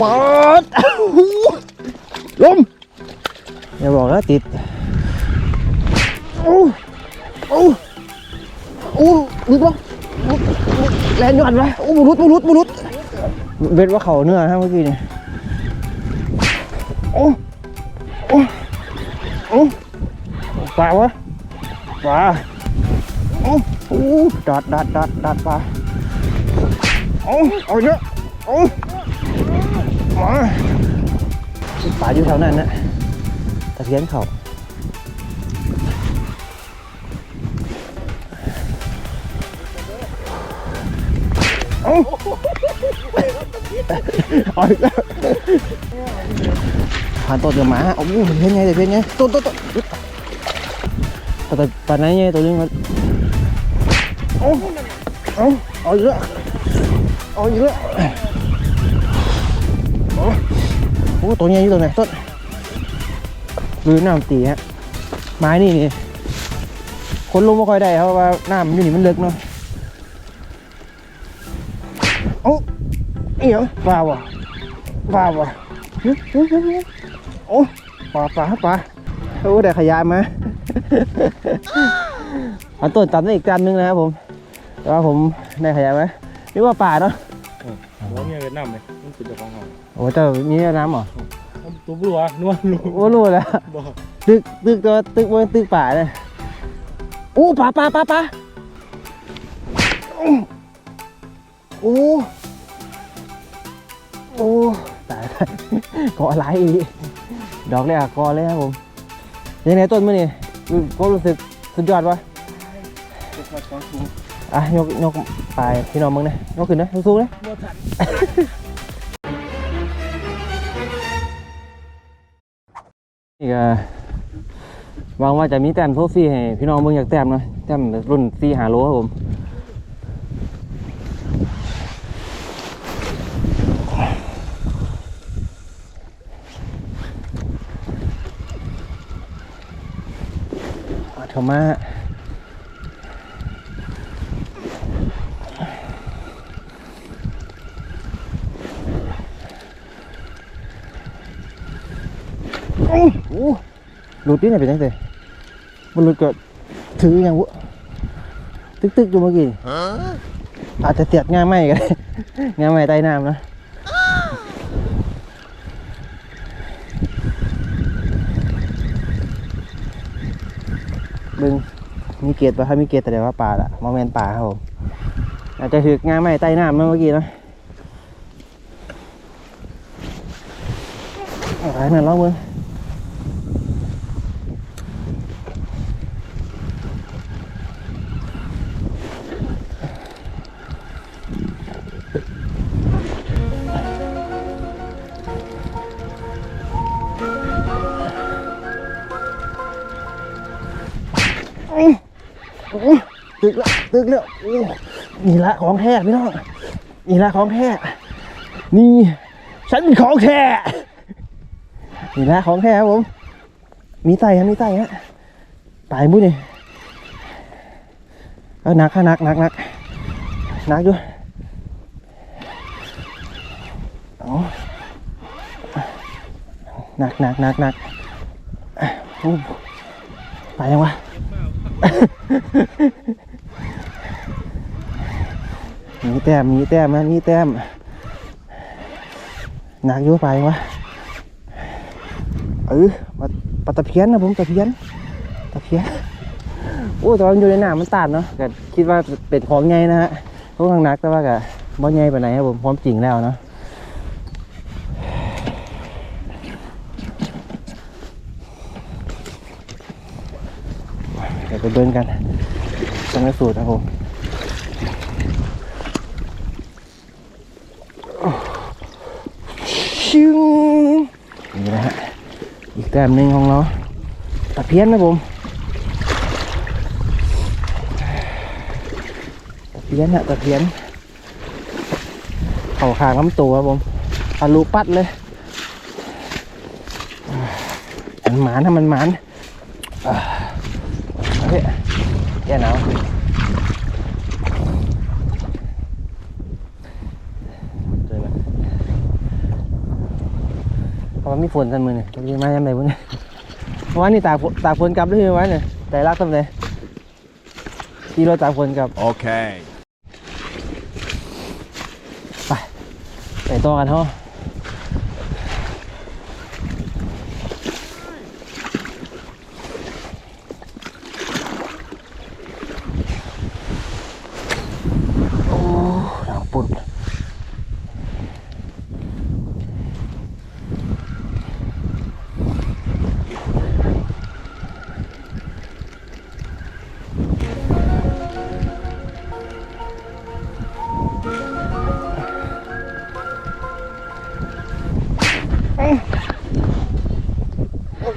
ปอดลมอย่าบอกนะติดโอ้โอ้โอ้รุดวะรุดรุดแลนย้อนวะโอ้บุรุษบุรุษบุรุษเบ็ดว่าเขาเนื้อฮะเมื่อกี้เนี่ยโอ้โอ้โอ้ปลาวะปลาโอ้โอ้ดัดดัดดัดดัดปลาโอ้เอาเยอะโอ้ มาป่าอยู่แถวนั้นนะตะเพียนเขาเอาเอาอีกแล้วผ่าน ตัวเดือหมาเอาอู้เพี้ยนไงแต่เพี้ยนไงตัวตัวตัวตัวตัวตัวไหนไงตัวนี้มันเอาเอาเอาอีกแล้วเอาอีกแล้วโอ้ตัวใหญ่อยู่ตัวไหนต้นดูน้ำตีฮะไม้นี่นี่คนลงไม่ค่อยได้เพราะว่าน้ำอยู่นี่มันลึกเนาะโอ้เอียงปลาวะปลาวะหึหึหึหึโอ้ปลาปลาปลาโอ้ได้ขยายมาอันต้นตัดได้อีกจานหนึงนะครับผมแต่ว่าผมได้ขยายไหมนี่ว่าป่าเนาะหัวเมียเวียดนามเลยมันเป็นเจ้าของเขาโอ้แต่มีน้ำเหรอ ตัวบัวนัวลูกโอ้รู้แล้วบอกตึกตึกตัวตึกบนตึกป่าเลยโอ้ป่าป่าป่าป่าโอ้โอ้ตายแล้วเกาะไหลอีกดอกเลยอะเกาะเลยครับผมยังไงต้นมื่อนี่ก็รู้สึกสุดยอดวะอะยกยกปลายพี่น้องมึงนะยกขึ้นนะสูงๆนะ บัวทัน นี่ก็หวังว่าจะมีแต้มโทฟี่ให้พี่น้องเมืองอยากแต้มนะแต้มรุ่นซีหาโลครับผมเอาเถอะ โอ้โหหลุดนี่ไหนเป็นยังไงมันหลุดก็ถืออย่างวะตึกตึกๆอยู่เมื่อกี้อาจจะเตียดง่ายไหมกันง่ายไหมใต้น้ำนะบึงมีเกตป่ะครับมีเกตแต่เดี๋ยวว่าป่าละมอมเมนป่าครับผมอาจจะถือง่ายไหมใต้น้ำนะเมื่อกี้เนอะอะไรนั่นลองเบิ่ง ตึกแล้วตึกแล้วนี่ละของแท้พี่น้องนี่ละของแท้นี่ฉันของแท้นี่ละของแท้ครับผม มีไตฮะมีไตฮะตายมุ้ยนี่เอาหนักฮะหนักหนักหนักหนักด้วยเอาหนักหนักหนักหนักตายยังวะ มีแต้มมีแต้มนะมีแต้มหนักอยู่ไปวะเออมาปตะเพียนนะผมตะเพียนตะเพียนโอ้แต่ว่ามันอยู่ในหน้ำมันตาดเนาะก็คิดว่าเป็นของไงนะฮะค่อนข้างหนักแต่ว่าก็บ่ไงไปไหนครับผมพร้อมจริงแล้วเนาะเดี๋ยวไปเบิ้งกันจังสูตรครับผม ชิว นะฮะ อีกแต้มหนึ่งของเราตะเพียนนะผมตะเพียนฮะตะเพียนเข่าขางลำตัวครับผมทะลุปัดเลยมันหมานถ้ามันหมานอ่าเอาเฮ้ยแย่หนาวเจอไหมะว่ามี ฝนทันมือเนี่ยมายังไงบุญเนี่ยวันนี้ตากฝนตากฝนกลับด้วยวันเนี่ยแต่รักทำเลยที่เราตากฝนกลับโอเค ไปไปต่อกันเถอะ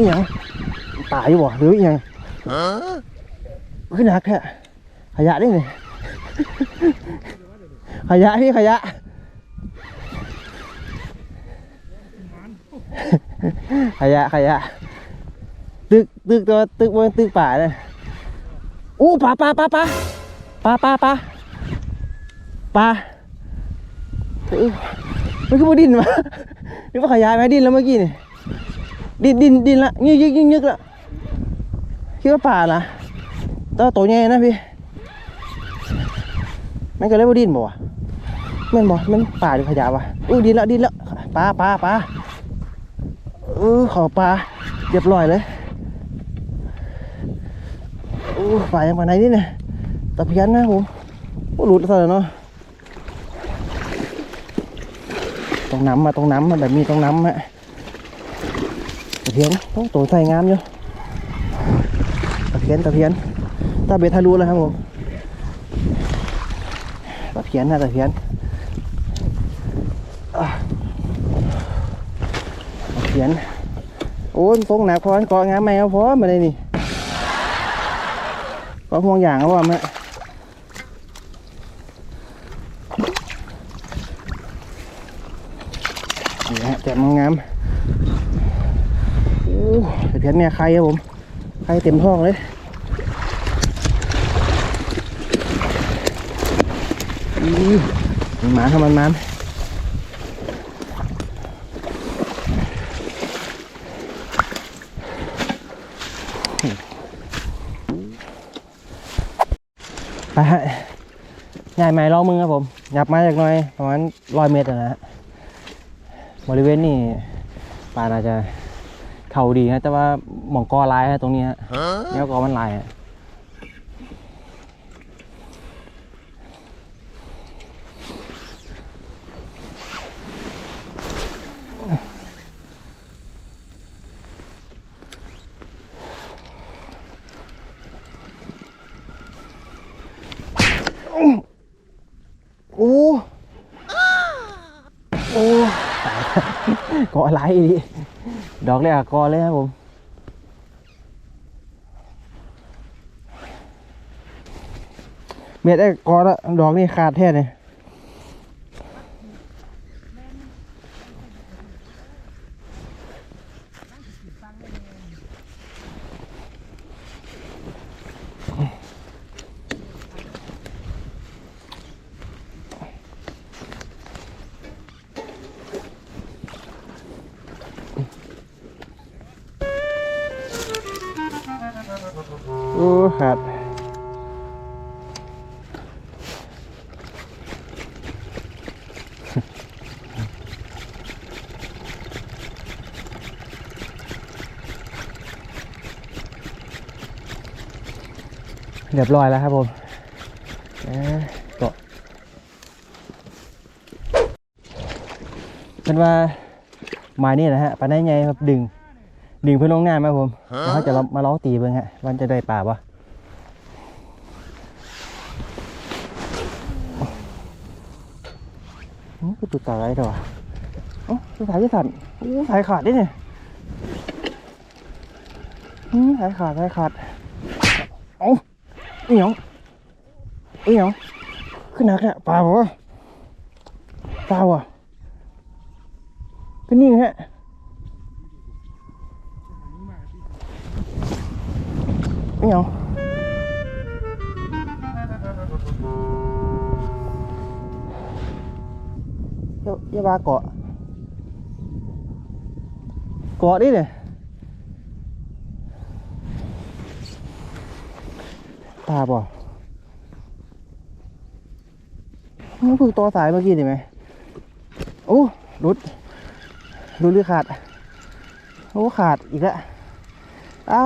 อีหยังตายบ่หรืออีหยังขึ้นหนักแค่ขยะได้นี่ขยะพี่ขยะขยะขยะตึกตึกตัวตึกบนตึกป่าเลยอู้ปลาปลาปลาปลาปลาปลาปลาปลาอื้อมันคือบดินวะนึกว่าขยะไหมดินแล้วเมื่อกี้นี่ ดินดินดินละยึกยึกยึกยึกละคิดว่าป่านะตัวโตใหญ่นะพี่มันก็เลยบ่าดินบ่วะม่นบ่มันป่าหรือขยะวะอู้ดินละดินละปลาปลาปลาเออขอปลาเรียบร้อยเลยอู้ป่ายังป่าไหนนี่เนี่ยตะเพียนนะผมโอ้หลุดซะแล้วเนาะตรงน้ำมาตรงน้ำมาแบบมีตรงน้ำฮะ ตะเพียนโอ้ตัวใส่งามอยู่ตะเพียนตะเพียนตาเบ็ดทะลุแล้วครับผมตะเพียนนะตะเพียนตะเพียนโอ้ยตรงหนักพอนเกาะงามไหมเอาพอมาเลยนี่ก็ห่วงอย่างเอาว่าแม่นี่ฮะแจ่มงาม เพียนเนี่ยใครครับผมไข่เต็มท้องเลยอีมันหมาทำมันมันไปฮะง่ายไหมลองมึงครับผมหยับมาจากหน่อยประมาณร้อยเมตรนะฮะบริเวณนี้ป่าน่าจะ เข่าดีนะแต่ว่าหมองกอลายฮะตรงนี้ฮะ Huh? แนวกอมันลายอะโอ้โอ้ตายเกาะลายอีก ดอกเลยอะกอเลยครับผม เม็ดไอ้กอละดอกนี่ขาดแท้เลย เรียบร้อยแล้วครับผมเอ้ยเกาะเป็นว่าไม้นี่นะฮะปลาได้ไงครับดึง ดึงเพื่อนลงน้ำครับผมแล้วเขาจะมาล้อตีเบิ่งฮะวันจะได้ป่าปะอือคือตุดตาไรเถอะวะเอ้าคือสายที่สั่นโอ้สายขาดดิเนี่ยอืมสายขาดสายขาดเอ้า อีหยังอีหยังขึ้นหนักเนี่ยปลาบ่วะปลาวะขึ้นนี่ฮะอีหยังเดี๋ยวอย่าว่าเกาะเกาะดิเนี่ย ตาบ่มันเพึ่งตัวสายเมื่อกี้นี่ไหมโอ้หลุดหลุดหรือขาด โอ้ขาดอีกแล้วอ่า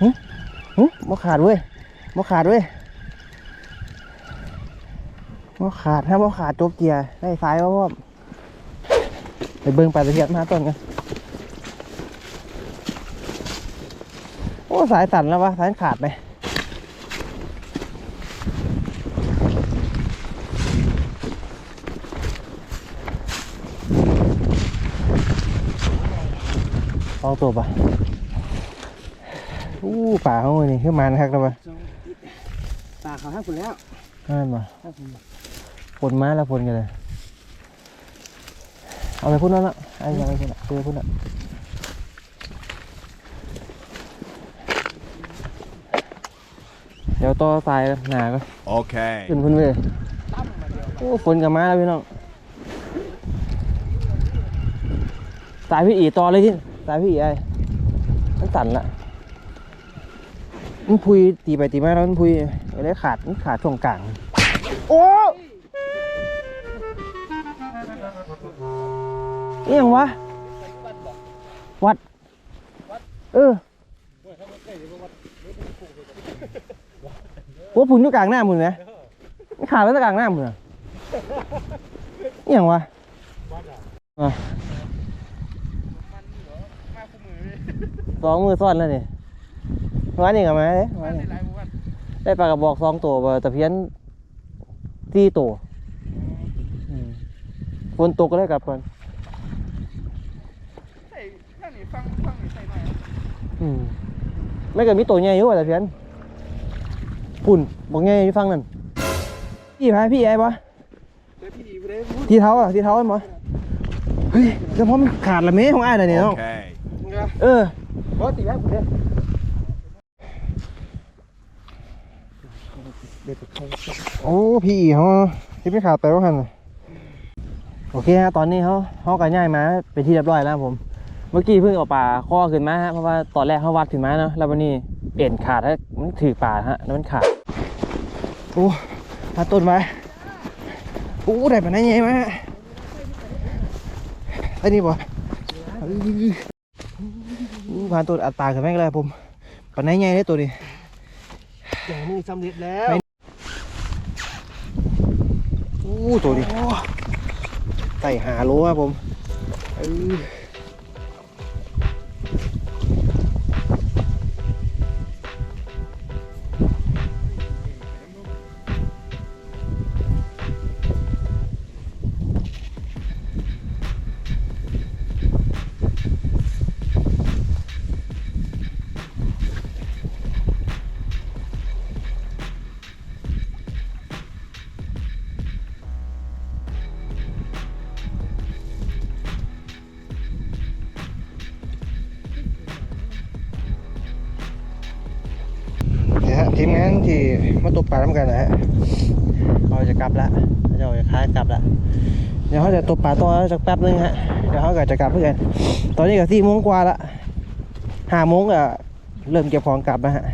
หึหึบ่ขาดเว้ยบ่ขาดเว้ยบ่ขาดถ้าบ่ขาดจบเกียร์ได้สายว่าพ่อไปเบิ่งปลาตะเพียนมาต้นกัน โอ้ สายสั่นแล้ววะ สายขาดไหมลองตัวปะอู้ป่าเขาเลยนี่ขึ้นมานะครับแล้วปะตาเขาให้คุณแล้วนั่นปะฝนมาแล้วฝนกันเลย เอาไปพุ่นนั่นละไอ้ยังไปพุ่นละไปพุ่นละ เดี๋ยวต่อสายหนาก็ Okay. ขึ้นพุ่นเว้ยโอ้ฝนกับมาแล้วพี่น้องสายพี่อีต่อเลยที่สายพี่อีไอ้มันสั่นละมันพุยตีไปตีมาแล้วมันพุยอะไรขาดมันขาดช่วงกลางโอ้เอียงวะวัด เออ โอ้ผุนอยู่กลางหน้ามึงไหมมันขาดแล้วกลางหน้ามึงอะเอียงวะอะสองมือซ่อนแล้วนี่วันนี้กับมาเลยวันนี้ได้ปลากระบอกสองตัวบ่ตะเพียนสี่ตัวอืมฝนตกก็ได้กลับก่อนใส่ข้างนี้ฟังฟังนี้ใส่หน่อยอืมไม่เกิดมีตัวใหญ่อยู่ว่าตะเพียน ปุ่นบอกใหญ่อยู่ฟังนั่นพี่พายพี่ไอ้ปะเดี๋ยวพี่ดีไปเลยพูดทีเท้าอะทีเท้าไอ้หมอเฮ้ยแล้วพอมันขาดละเมของไอ้น่ะเนี่ยน้อง Okay. นะเออเพราะตีแล้วคุณเด้โอ้พี่เขาที่ไม่ขาดไปว่าหันน่ะโอเคฮะตอนนี้เขาเขากันย่ายมาเป็นที่เรียบร้อยแล้วครับผม เมื่อกี้เพิ่งเอาป่าข้อขึ้นมาฮะเพราะว่าตอนแรกเขาวัดขึ้นมาเนาะแล้ววันนี้ เอ็นขาดฮะมันถือป่าฮะแล้วมันขาดโอ้มาต้นไม้โอ้ได้ปานไหนไงมาฮะไอ้นี่บ่อู้ผ่านตัวอัดปากขึ้นแม่งเลยผมปานไหนไงได้ตัวนี้อย่างมือสำเร็จแล้วอู้ตัวนี้ไต่หาโลครับผม ทีมงานที่มาตกปลาทำกันนะฮะเราจะกลับละเราจะค้ากลับละเดี๋ยวเขาจะตกปลาต่อสักแป๊บนึงฮะเดี๋ยวเขาก็จะกลับเพื่อนตอนนี้ก็สี่โมงกว่าละห้าโมงก็เริ่มเก็บของกลับนะฮะ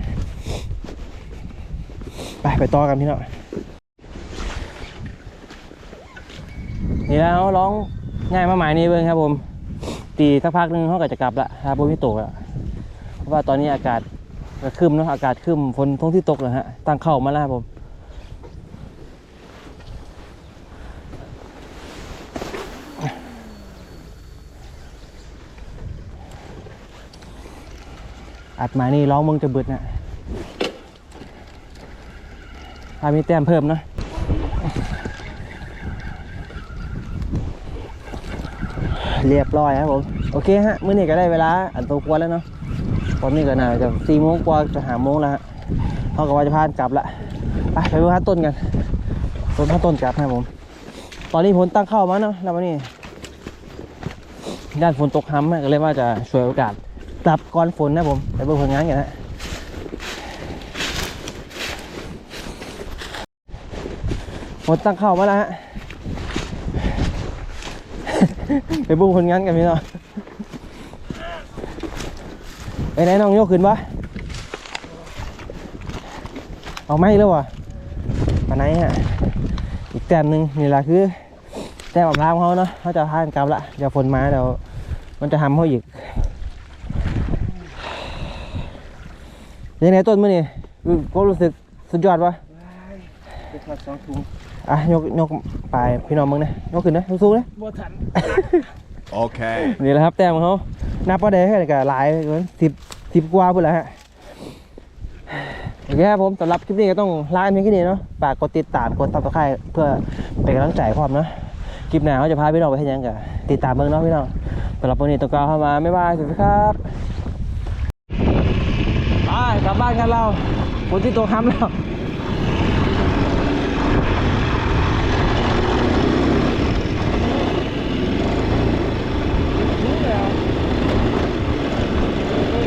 ไปไปต่อกันพี่น้องนี่แล้วร้องง่ายมาหมายนี้เบิ้งครับผมตีสักพักนึงเขาก็จะกลับละถ้าพวกพี่ตกละเพราะว่าตอนนี้อากาศ ก็ครึมนะอากาศครึมฝนท้องที่ตกเลยฮะ ตั้งเข้ามาแล้วครับผมอัดมานี่ร้องมึงจะเบิดนะถ้ามีแต้มเพิ่มนะเรียบร้อยครับผม โอเคฮะ มื้อนี้ก็ได้เวลาอันตัวควรแล้วเนาะ ตอนนี้ก็น่าจะสี่โมงกว่าจะหาโมงแล้วฮะเขาก็ว่าจะพานกลับละไปไปดูฮะต้นกันต้นข้าต้นกลับครับผม ตอนนี้ฝนตั้งเข้ามาเนาะแล้ววันนี้ด้านฝนตกห้ำก็เลยว่าจะช่วยโอกาสกลับก่อนฝนนะผมไปเบิ่งผลงานกันฮะฝนตั้งเข้ามาแล้วฮะไปบุ้งคนงานกันพี่น้อง ไปไหนน้องโยกขึ้นปะเอาไม่แล้ววะปานไหนฮะอีกแต้มหนึ่งนี่แหละคือ แต้มของพรามเขาเนาะเขาจะพานกลับละเดี๋ยวฝนมาเดี๋ยวมันจะทำเขาอีกยังไงต้นมื่อนี่คือก็รู้สึกสุดยอดวะเด็กมาสองถุงอะยกยกปลายพี่น้องมึงนะยกขึ้นนะสู้ๆนะบ่ทัน Okay. นี่แหละครับแต้มของเขา นับว่าได้แค่ไหนก็หลายเหมือนสิบสิบกว่าพุ่นแหละฮะโอเคครับผมสำหรับคลิปนี้ก็ต้องลากันเพียงแค่นี้เนาะฝากกดติดตามกดซับสไครต์เพื่อเป็นกำลังใจพร้อมเนาะคลิปหน้าเขาจะพาพี่น้องไปให้ยังกันติดตามเบิ่งเนาะพี่น้องสำหรับวันนี้ต้องกล่าวเข้ามาไม่บายสวัสดีครับไปกลับบ้านกันเราฝนที่ตกค้ำแล้ว